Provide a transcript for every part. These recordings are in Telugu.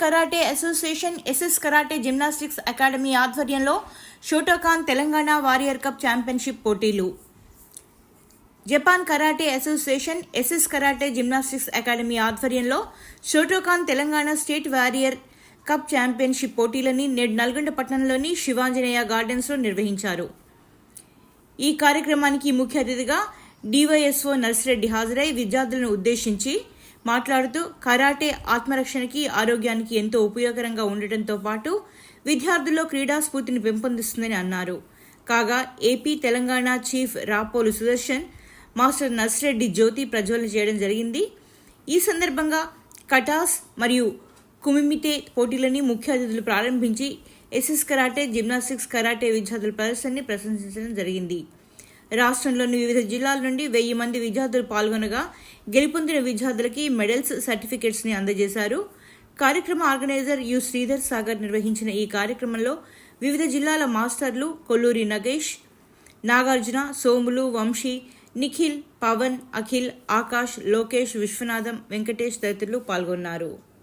Karate association SS karate gymnastics academy ఆధ్వర్యంలో Shotokan Telangana warrior cup championship పోటీలు. Japan karate association SS karate gymnastics academy ఆధ్వర్యంలో Shotokan Telangana state warrior cup championship పోటీలని నేడు నల్గొండ పట్టణంలోని శివాంజనేయ గార్డెన్స్లో నిర్వహించారు. ఈ కార్యక్రమానికి ముఖ్య అతిథిగా డివైఎస్ఓ నర్సిరెడ్డి హాజరై విద్యార్థులను ఉద్దేశించి మాట్లాడుతూ కరాటే ఆత్మరక్షణకి ఆరోగ్యానికి ఎంతో ఉపయోగకరంగా ఉండటంతో పాటు విద్యార్థుల్లో క్రీడా స్ఫూర్తిని పెంపొందిస్తుందని అన్నారు. కాగా AP Telangana chief Rapolu Sudarshan master Narsireddy జ్యోతి ప్రజ్వలన చేయడం జరిగింది. ఈ సందర్భంగా కటాస్ మరియు కుమిమితే పోటీలని ముఖ్య అతిథులు ప్రారంభించి ఎస్ఎస్ కరాటే జిమ్నాస్టిక్స్ కరాటే విద్యార్థుల ప్రదర్శనని ప్రశంసించడం జరిగింది. రాష్ట్రంలోని వివిధ జిల్లాల నుండి వెయ్యి మంది విద్యార్థులు పాల్గొనగా గెలుపొందిన విద్యార్థులకి మెడల్స్ సర్టిఫికెట్స్ని అందజేశారు. కార్యక్రమ ఆర్గనైజర్ యు. శ్రీధర్ సాగర్ నిర్వహించిన ఈ కార్యక్రమంలో వివిధ జిల్లాల మాస్టర్లు కొల్లూరి నగేష్ నాగార్జున సోములు వంశీ నిఖిల్ పవన్ అఖిల్ ఆకాష్ లోకేష్ విశ్వనాథం వెంకటేష్ తదితరులు పాల్గొన్నారు.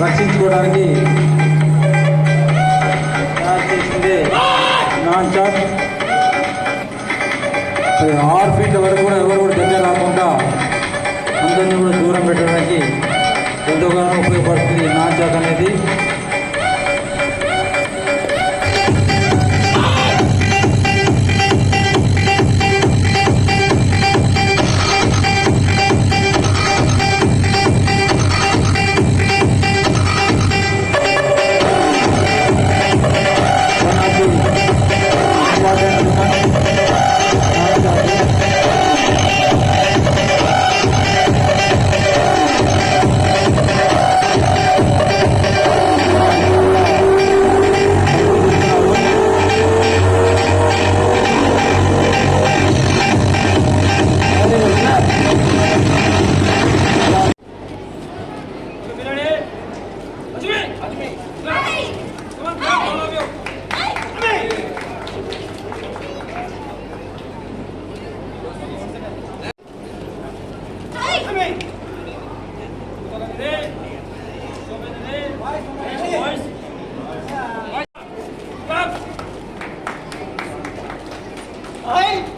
రక్షించుకోవడానికి తయారు నాన్ ఆరు ఫీట్ల వరకు మన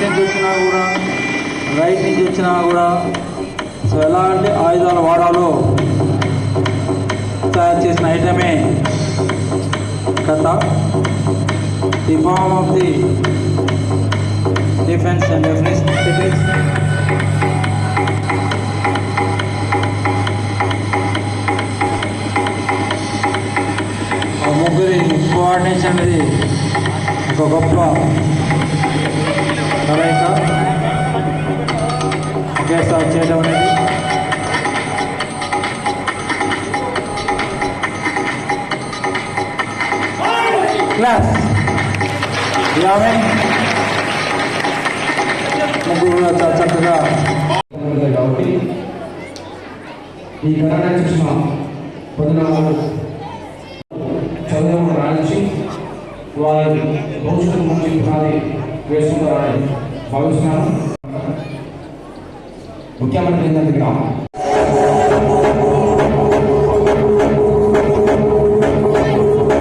లెఫ్ట్ నుంచి వచ్చినా కూడా రైట్ నుంచి వచ్చినా కూడా సో ఎలాంటి ఆయుధాలు వాడాలో తయారు చేసిన ఐటమే కథ. The form of the defence and defence techniques ముగ్గురి కోఆర్డినేషన్ అనేది ఒక గొప్ప చేయడం అనేది క్లాస్. యాభై. ముగ్గురు కూడా చాలా చక్కగా. కాబట్టి ఈ కరోనా చూసిన పొద్దున చదువు రాణించి వారి భవిష్యత్తు ముందు పునాది వేసుకుంటారని భావిస్తున్నాను. ముఖ్యమంత్రి ఏంటంటే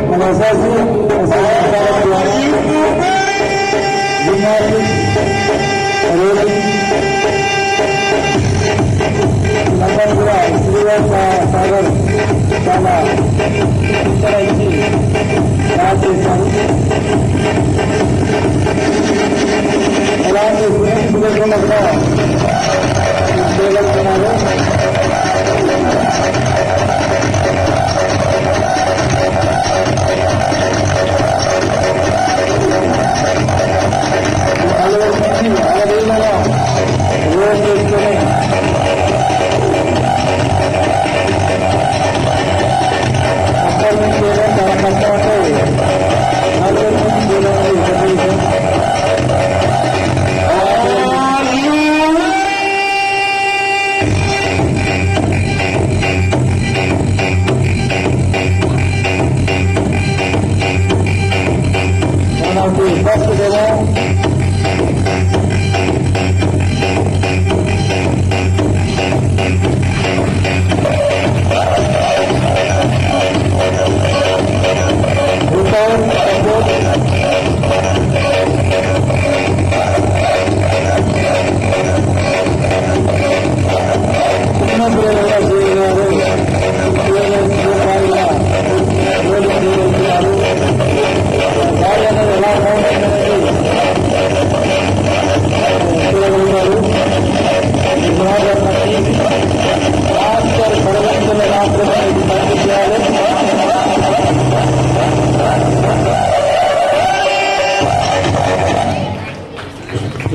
మన ఎస్ఎస్సి నంబర్ కూడా శ్రీనివాస సాగర్ చాలా ఇక్కడ ఇచ్చి తయారు చేశారు అలాంటి స్టూడెంట్స్ కూడా చేయగలుగుతున్నారు నలుగురు మంది అరవైలలో రోడ్ చేసుకొని అక్కడి నుంచి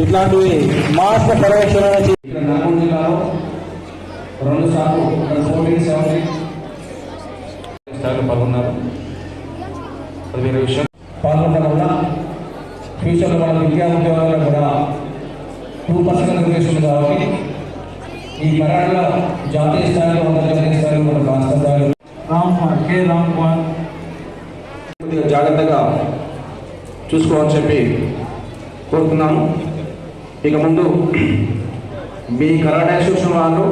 ఇట్లాంటివి మాస్టర్ పర్యవేక్షణ నల్గొండ జిల్లాలో రెండు సార్లు ఫోర్టీన్ స్థాయిలో పాల్గొన్నారు. అది వేరే విషయం. పాల్గొనడం వల్ల ఫ్యూచర్లో వాళ్ళ విద్యా ఉద్యోగాల్లో కూడా టూ పర్సెంట్ రిజర్వేషన్ కాబట్టి ఈ కరాటలో జాతీయ చూసుకోవాలని చెప్పి కోరుతున్నాను. ఇక ముందు మీ కరాటే అసోసియేషన్ వాళ్ళు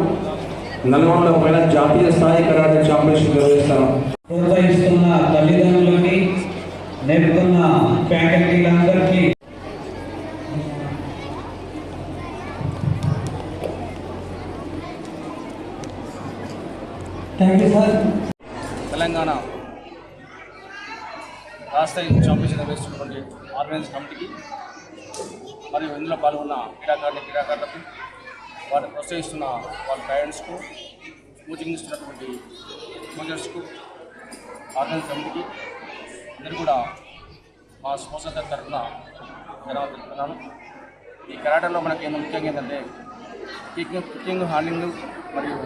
నల్గొండలో పైన జాతీయ స్థాయి కరాటే ఛాంపియన్షిప్ నిర్వహిస్తారు. ప్రోత్సహిస్తున్న తల్లిదండ్రులకి నేర్పుతున్న ఫ్యాకల్టీలందరికీ థ్యాంక్ యూ సార్ తెలంగాణ రాష్ట్ర ఛాంపియన్షిప్ నిర్వహిస్తున్నటువంటి ఆర్గనైజ్ కమిటీకి మరియు ఇందులో పాల్గొన్న క్రీడాకారులు క్రీడాకారులకు వారిని ప్రోత్సహిస్తున్న వాళ్ళ పేరెంట్స్కు కోచింగ్ ఇస్తున్నటువంటి కోచర్స్కు ఆర్గనైజ్ కమిటీకి అందరూ కూడా మా స్పోన్సర్ తరఫున ధన్యవాదాలు తెలుపుతున్నాను. ఈ కరాటలో మనకి ఏందో ముఖ్యంగా ఏంటంటే కికింగ్ కికింగ్ హ్యాండింగ్ మరియు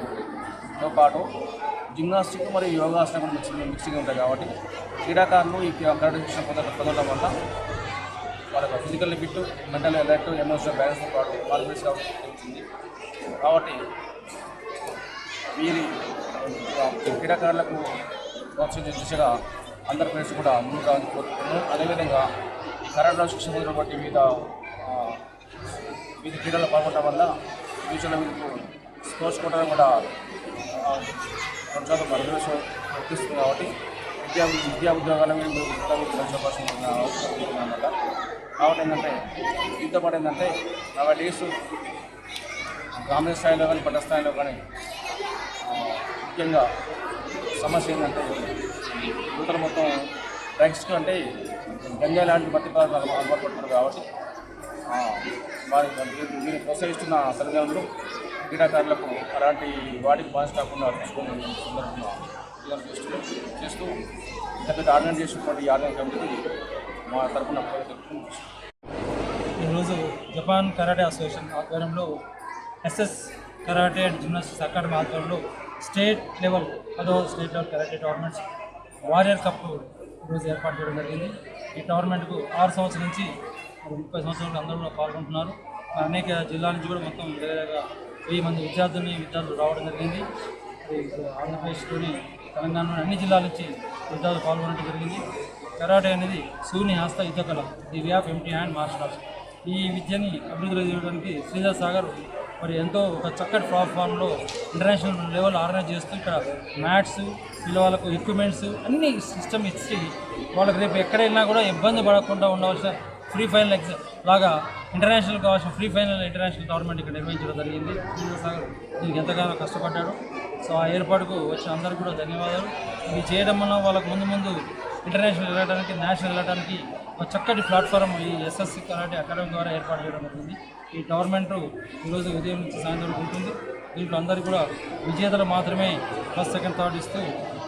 తో పాటు జిమ్నాస్టిక్ మరియు యోగాసనం కూడా మిక్సింగ్ మిక్సింగ్ ఉంటాయి కాబట్టి క్రీడాకారులు ఈ కరాటే శిక్షణ పొందడం పొందడం వల్ల వాళ్ళకి physical fit mental alert emotional balance పాటు కాన్ఫిడెన్స్ జరుగుతుంది కాబట్టి వీరి క్రీడాకారులకు ప్రోత్సహించే దిశగా ఆంధ్రప్రదేశ్ కూడా ముందుకు రావాలని కోరుకుంటున్నాను అదేవిధంగా ఈ కరాటలో శిక్షణ పొందడం బట్టి వివిధ వివిధ క్రీడల్లో పాల్గొనడం వల్ల ఫ్యూచర్లో మీకు స్పోర్ట్స్ కోటలో కూడా రెండు శాతం రిజర్వేషన్ వర్తిస్తుంది కాబట్టి విద్యా విద్యా ఉద్యోగాల మీద మీరు కూడా మీకు కాబట్టి ఏంటంటే దీంతో పాటు ఏంటంటే నవ డేస్ గ్రామీణ స్థాయిలో కానీ పట్ట స్థాయిలో కానీ ముఖ్యంగా సమస్య ఏంటంటే యువతలు మొత్తం డ్రగ్స్ అంటే గంజా లాంటి మట్టి పదార్థాలు అలవాటు పడుతున్నారు కాబట్టి దీన్ని ప్రోత్సహిస్తున్న తల్లిదండ్రులు క్రీడాకారులకు అలాంటి వాటికి బాధ కాకుండా చూసుకునే సందర్భంగా చేస్తూ చేస్తూ పెద్ద పెద్ద ఆర్గనైజ్ చేసినటువంటి ఈ ఆర్గనైజ్ కమిటీకి మా తరఫున ఈరోజు జపాన్ కరాటే అసోసియేషన్ ఆధ్వర్యంలో SS karate and gymnastics academy ఆధ్వర్యంలో స్టేట్ లెవెల్ పదో state level karate tournaments warrior cup ఈరోజు ఏర్పాటు చేయడం జరిగింది. ఈ టోర్నమెంట్కు ఆరు సంవత్సరం నుంచి ముప్పై సంవత్సరాలు అందరూ కూడా పాల్గొంటున్నారు. అనేక జిల్లాల నుంచి కూడా మొత్తం దగ్గరగా వెయ్యి మంది విద్యార్థులని విద్యార్థులు రావడం జరిగింది. ఆంధ్రప్రదేశ్లోని తెలంగాణలోని అన్ని జిల్లాల నుంచి విద్యార్థులు పాల్గొనడం జరిగింది. కరాటే అనేది శూన్య హస్త యుద్ధ కళ the way of empty hand martial arts. ఈ విద్యని అభివృద్ధిలో చేయడానికి శ్రీధర్ సాగర్ మరి ఎంతో ఒక చక్కటి ప్లాట్ఫామ్లో ఇంటర్నేషనల్ లెవెల్ ఆర్గనైజ్ చేస్తూ ఇక్కడ మ్యాట్స్ పిల్లవాళ్ళకు ఎక్విప్మెంట్స్ అన్ని సిస్టమ్ ఇచ్చి వాళ్ళకి రేపు ఎక్కడ వెళ్ళినా కూడా ఇబ్బంది పడకుండా ఉండవలసిన ఫ్రీ ఫైనల్ ఎగ్జామ్ లాగా ఇంటర్నేషనల్ కావాల్సిన ఫ్రీ ఫైనల్ ఇంటర్నేషనల్ టోర్నమెంట్ ఇక్కడ నిర్వహించడం జరిగింది. సాగర్ దీనికి ఎంతగానో కష్టపడ్డాడు. సో ఆ ఏర్పాటుకు వచ్చిన అందరికీ కూడా ధన్యవాదాలు. ఇది చేయడం వల్ల వాళ్ళకు ముందు ముందు ఇంటర్నేషనల్ వెళ్ళడానికి నేషనల్ వెళ్ళడానికి ఒక చక్కటి ప్లాట్ఫారం ఈ ఎస్ఎస్సి కరాటే అకాడమీ ద్వారా ఏర్పాటు చేయడం జరిగింది. ఈ టోర్నమెంట్ ఈరోజు ఉదయం నుంచి సాయంత్రం ఉంటుంది. దీంట్లో అందరూ కూడా విజేతలు మాత్రమే ఫస్ట్ సెకండ్ థర్డ్ ఇస్తూ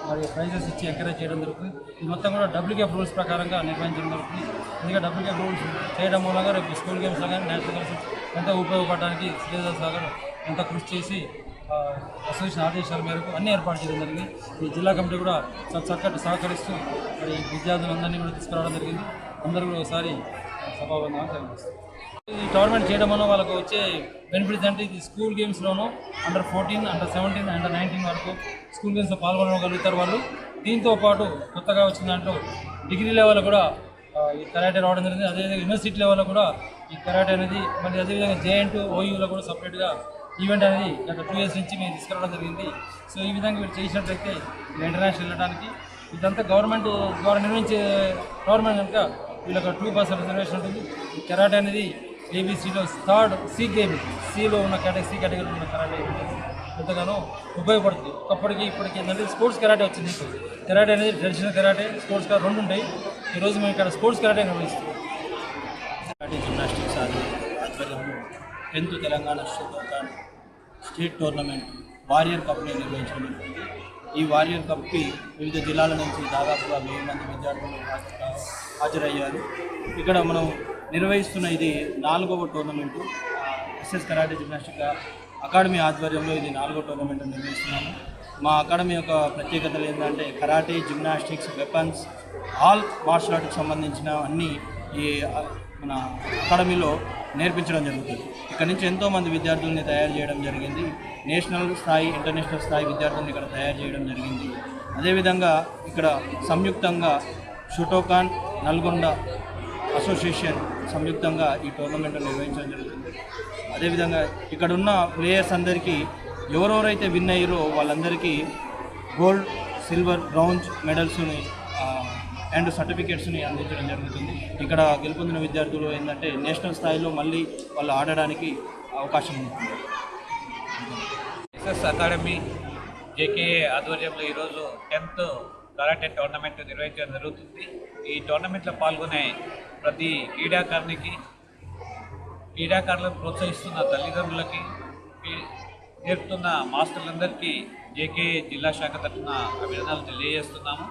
మరి ప్రైజెస్ ఇచ్చి ఎంకరేజ్ చేయడం జరుగుతుంది. ఇది మొత్తం కూడా డబ్ల్యూకేఫ్ రూల్స్ ప్రకారంగా నిర్వహించడం జరుగుతుంది. ఎందుకంటే డబ్ల్యూకేఫ్ రూల్స్ చేయడం మూలంగా రేపు స్కూల్ గేమ్స్లో కానీ నేషనల్ గేమ్స్ ఎంతో ఉపయోగపడడానికి శ్రీధర్ సాగర్ ఎంతో కృషి చేసి అసోసియేషన్ ఆదేశాల మేరకు అన్ని ఏర్పాటు చేయడం జరిగింది. ఈ జిల్లా కమిటీ కూడా చక్కటి సహకరిస్తూ మరి విద్యార్థులందరినీ కూడా తీసుకురావడం జరిగింది. అందరూ కూడా ఒకసారి సభాబంధంగా తెలియజేస్తారు ఈ టోర్నమెంట్ చేయడం వల్ల వాళ్ళకు వచ్చే బెనిఫిట్స్ అంటే ఇది school గేమ్స్లోనూ under fourteen under seventeen under nineteen వరకు స్కూల్ గేమ్స్లో పాల్గొనగలుగుతారు వాళ్ళు. దీంతో పాటు కొత్తగా వచ్చిన దాంట్లో డిగ్రీ లెవెల్ కూడా ఈ కరాటే రావడం జరిగింది. అదేవిధంగా యూనివర్సిటీ లెవెల్లో కూడా ఈ కరాటే అనేది మరి అదేవిధంగా జేఎన్టు ఓయూలో కూడా సపరేట్గా ఈవెంట్ అనేది గత టూ ఇయర్స్ నుంచి మేము తీసుకురావడం జరిగింది. సో ఈ విధంగా వీళ్ళు చేసినట్లయితే ఇంటర్నేషనల్ వెళ్ళడానికి ఇదంతా గవర్నమెంట్ ద్వారా నిర్వహించే గవర్నమెంట్ కనుక వీళ్ళకి టూ పర్సెంట్ రిజర్వేషన్ ఉంటుంది. ఈ కరాటే అనేది ఏబీసీలో థర్డ్ సి కేబీ సిలో ఉన్న కేటగిరీ సి కేటగిరీలో ఉన్న కరాటే ఎంతగానో ఉపయోగపడుతుంది. ఒకప్పటికి ఇప్పటికి ఏంటంటే స్పోర్ట్స్ కరాటే వచ్చింది కరాటే అనేది ట్రెడిషనల్ కరాటే స్పోర్ట్స్ కరాటే రెండు ఉంటాయి. ఈరోజు మేము ఇక్కడ స్పోర్ట్స్ కరాటే నిర్వహిస్తాం కరాటే జిమ్నాస్టిక్స్ ఆధ్వర్యంలో టెన్త్ తెలంగాణ షూటౌన్ స్టేట్ టోర్నమెంట్ వారియర్ కప్ని నిర్వహించడం ఈ వారియర్ కప్కి వివిధ జిల్లాల నుంచి దాదాపుగా వెయ్యి మంది విద్యార్థులు హాజరయ్యారు. ఇక్కడ మనం నిర్వహిస్తున్న ఇది నాలుగవ tournament. SS karate gymnastic academy ఆధ్వర్యంలో ఇది నాలుగో టోర్నమెంట్ నిర్వహిస్తున్నాము. మా అకాడమీ యొక్క ప్రత్యేకతలు ఏంటంటే karate gymnastics weapons all martial ఆర్ట్కి సంబంధించిన అన్నీ ఈ మన అకాడమీలో నేర్పించడం జరుగుతుంది. ఇక్కడ నుంచి ఎంతోమంది విద్యార్థుల్ని తయారు చేయడం జరిగింది. నేషనల్ స్థాయి ఇంటర్నేషనల్ స్థాయి విద్యార్థుల్ని ఇక్కడ తయారు చేయడం జరిగింది. అదేవిధంగా ఇక్కడ సంయుక్తంగా షుటోకాన్ నల్గొండ అసోసియేషన్ సంయుక్తంగా ఈ టోర్నమెంట్ నిర్వహించడం జరుగుతుంది. అదేవిధంగా ఇక్కడ ఉన్న ప్లేయర్స్ అందరికీ ఎవరెవరైతే విన్ అయ్యారో వాళ్ళందరికీ గోల్డ్ సిల్వర్ బ్రౌంజ్ మెడల్స్ని అండ్ సర్టిఫికేట్స్ని అందించడం జరుగుతుంది. ఇక్కడ గెలుపొందిన విద్యార్థులు ఏంటంటే నేషనల్ స్థాయిలో మళ్ళీ వాళ్ళు ఆడడానికి అవకాశం ఉంటుంది ఎస్ఎస్ అకాడమీ జేకేఏ ఆధ్వర్యంలో ఈరోజు టెన్త్ కరాటే టోర్నమెంట్ నిర్వహించడం జరుగుతుంది. ఈ టోర్నమెంట్లో పాల్గొనే ప్రతి క్రీడాకారునికి క్రీడాకారులను ప్రోత్సహిస్తున్న తల్లిదండ్రులకి నేర్పుతున్న మాస్టర్లందరికీ జేకే జిల్లా శాఖ తరఫున అభినందనలు తెలియజేస్తున్నాము.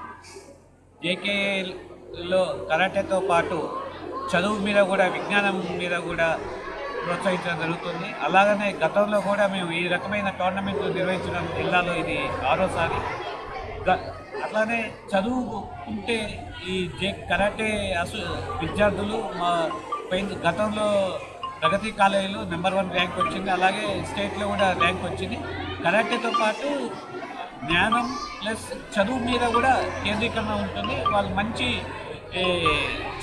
జేకేలో కరాటేతో పాటు చదువు మీద కూడా విజ్ఞానం మీద కూడా ప్రోత్సహించడం జరుగుతుంది. అలాగనే గతంలో కూడా మేము ఈ రకమైన టోర్నమెంట్లు నిర్వహించడం జిల్లాలో ఇది ఆరోసారి. అట్లానే చదువుకుంటే ఈ జే కరాటే అసో విద్యార్థులు మా పైన గతంలో ప్రగతి కాలేజీలో నెంబర్ వన్ ర్యాంక్ వచ్చింది అలాగే స్టేట్లో కూడా ర్యాంక్ వచ్చింది. కరాటేతో పాటు జ్ఞానం ప్లస్ చదువు మీద కూడా కేంద్రీకరణ ఉంటుంది. వాళ్ళు మంచి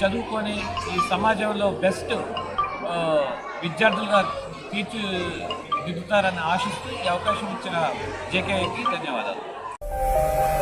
చదువుకొని ఈ సమాజంలో బెస్ట్ విద్యార్థులుగా తీర్చిదిద్దుతారని ఆశిస్తూ ఈ అవకాశం ఇచ్చిన జేకేకి ధన్యవాదాలు. Thank you.